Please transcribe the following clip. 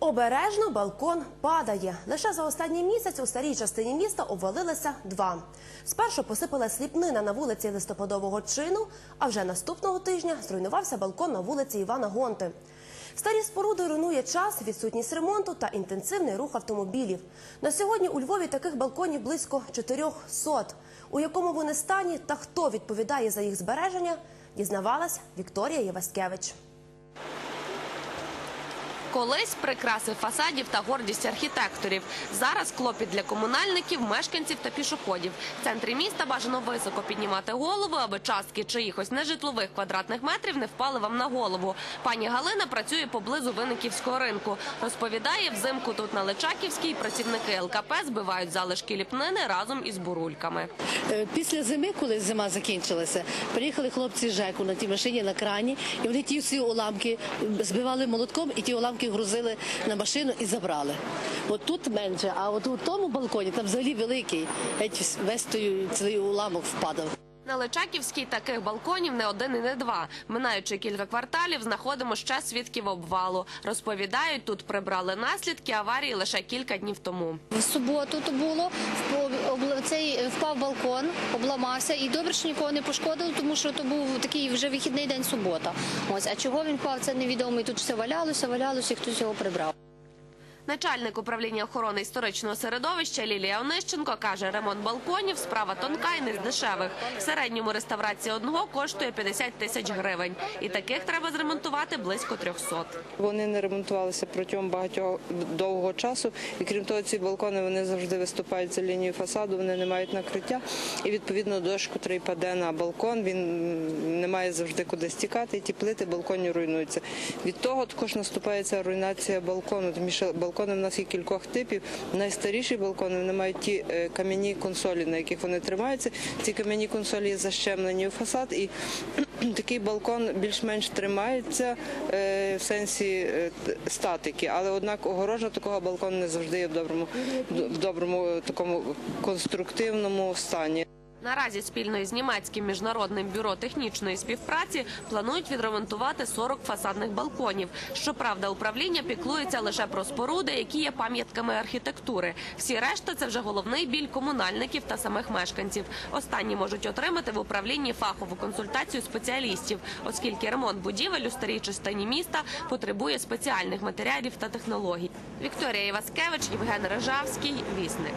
Обережно балкон падає. Лише за останній місяць у старій частині міста обвалилися два. Спершу посипала сліпнина на вулиці листопадового чину, а вже наступного тижня зруйнувався балкон на вулиці Івана Гонти. Старі споруди руйнує час, відсутність ремонту та інтенсивний рух автомобілів. На сьогодні у Львові таких балконів близько 400. У якому вони стані та хто відповідає за їх збереження, дізнавалась Вікторія Єваськевич. Колись прикраси фасадів та гордість архітекторів. Зараз клопіт для комунальників, мешканців та пішоходів. В центрі міста бажано високо піднімати голову, аби частки чиїхось нежитлових квадратних метрів не впали вам на голову. Пані Галина працює поблизу Винниківського ринку. Розповідає, взимку тут на Личаківській працівники ЛКП збивають залишки ліпнини разом із бурульками. Е, Після зими, коли зима закінчилася, приїхали хлопці з ЖЕКу на тій машині на крані, і вони ті всі уламки збивали молотком, і ті уламки грузили на машину і забрали. От тут менше, а от у тому балконі там взагалі великий, геть весь той цілий уламок впадав. На Личаківській таких балконів не один і не два. Минаючи кілька кварталів, знаходимо ще свідків обвалу. Розповідають, тут прибрали наслідки аварії лише кілька днів тому. В суботу то було впав- балкон, обламався, і добре, що нікого не пошкодило, тому що то був такий вже вихідний день субота. Ось а чого він впав, це невідомо. І тут все валялося, валялося, і хтось його прибрав. Начальник управління охорони історичного середовища Лілія Онищенко каже, ремонт балконів справа тонка і не з дешевих. В середньому реставрація одного коштує 50 тисяч гривень. І таких треба зремонтувати близько 300. Вони не ремонтувалися протягом багатьох довгого часу. І крім того, ці балкони вони завжди виступають за лінією фасаду, вони не мають накриття. І відповідно дощ, котрий паде на балкон, він не має завжди куди стікати. І ті плити балконні руйнуються. Від того також наступає ця руйнація балкону. Тому що балкони в нас є кількох типів. Найстаріші балкони вони мають ті е, кам'яні консолі, на яких вони тримаються. Ці кам'яні консолі є защемлені у фасад, і такий балкон більш-менш тримається е, в сенсі е, статики, але однак огорожа такого балкону не завжди є в доброму, в доброму такому конструктивному стані. Наразі спільно із німецьким міжнародним бюро технічної співпраці планують відремонтувати 40 фасадних балконів. Щоправда, управління піклується лише про споруди, які є пам'ятками архітектури. Всі решта це вже головний біль комунальників та самих мешканців. Останні можуть отримати в управлінні фахову консультацію спеціалістів, оскільки ремонт будівель у старій частині міста потребує спеціальних матеріалів та технологій. Вікторія Іваскевич, Євген Режавський, Вісник.